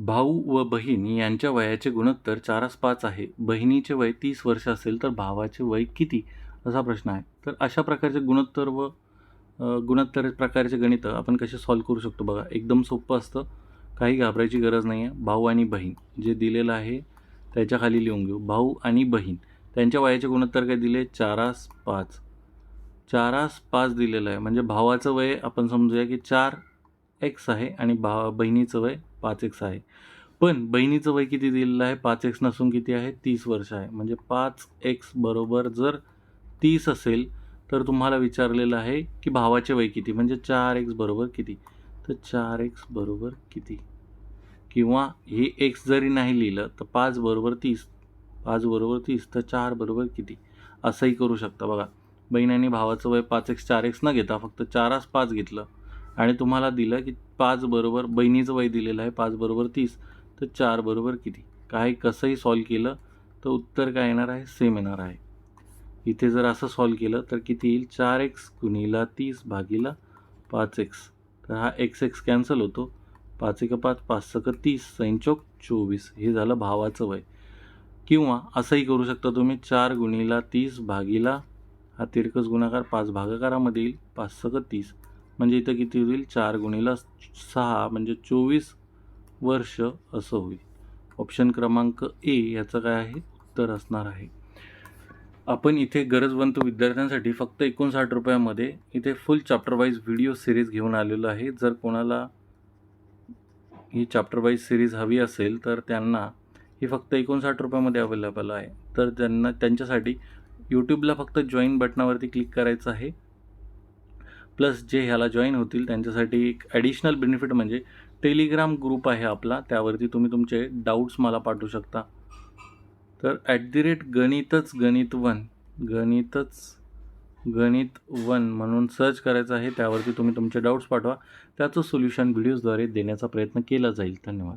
भाऊ व बहीण यांच्या वयाचे गुणोत्तर चारास पाच आहे. बहिणीचे वय तीस वर्ष असेल तर भावाचे वय किती? असा प्रश्न आहे. तर अशा प्रकारचे गुणोत्तर व गुणोत्तर प्रकारचे गणित आपण कसे सॉल्व करू शकतो बघा. एकदम सोपं असतं. काही घाबरायची गरज नाही आहे भाऊ आणि बहीण जे दिलेलं आहे त्याच्याखाली लिहून घेऊ. भाऊ आणि बहीण त्यांच्या वयाचे गुणोत्तर काय दिले? चारास पाच. चारास पाच दिलेलं आहे. म्हणजे भावाचं वय आपण समजूया की चार एक्स आहे आणि भा बहिणीचं वय पाच एक्स आहे. पण बहिणीचं वय किती दिलेलं आहे? पाच एक्स नसून किती आहे? तीस वर्ष आहे. म्हणजे पाच एक्स बरोबर जर तीस असेल तर तुम्हाला विचारलेलं आहे की भावाचे वय किती? म्हणजे चार एक्स बरोबर किती? तर चार एक्स बरोबर किती? किंवा हे एक्स जरी नाही लिहिलं तर पाच बरोबर तीस पाच बरोबर तीस तर चार बरोबर किती? असंही करू शकता बघा. बहिणीने भावाचं वय पाच एक्स चार एक्स न घेता फक्त चारास पाच घेतलं आणि तुम्हाला दिलं की पाच बरोबर बहिणीचं वय दिलेलं आहे पाच बरोबर तीस तर चार बरोबर किती? काही कसंही सॉल्व केलं तर उत्तर काय येणार आहे? सेम येणार आहे. इथे जर असं सॉल्व केलं तर किती येईल? चार एक्स गुणीला तीस भागीला पाच एक्स तर हा एक्स एक्स कॅन्सल होतो. पाच एक पाच पाच सक तीस सैंचोक चोवीस. हे झालं भावाचं वय. किंवा असंही करू शकता तुम्ही चार गुणीला तीस भागीला हा तिरकस गुणाकार पाच भागाकारामध्ये येईल पाच सक तीस. म्हणजे इथं किती होईल? चार गुणीला सहा म्हणजे चोवीस वर्ष असं होईल. ऑप्शन क्रमांक ए याचं काय आहे? उत्तर असणार आहे. आपण इथे गरजवंत विद्यार्थ्यांसाठी फक्त एकोणसाठ रुपयामध्ये इथे full chapter wise video series घेऊन आलेलो आहे. जर कोणाला ही चॅप्टर वाईज सिरीज हवी असेल तर त्यांना ही फक्त एकोणसाठ रुपयामध्ये अवेलेबल आहे. तर त्यांना त्यांच्यासाठी यूट्यूबला फक्त जॉईन बटनावरती क्लिक करायचं आहे. प्लस जे ह्याला जॉईन होतील त्यांच्यासाठी एक ॲडिशनल बेनिफिट म्हणजे टेलिग्राम ग्रुप आहे आपला त्यावरती तुम्ही तुमचे डाऊट्स मला पाठवू शकता. तर ॲट दी रेट गणितच गणित वन गणितच गणित वन म्हणून सर्च करायचं आहे त्यावरती तुम्ही तुमचे डाऊट्स पाठवा. त्याचं सोल्युशन व्हिडिओजद्वारे देण्याचा प्रयत्न केला जाईल. धन्यवाद.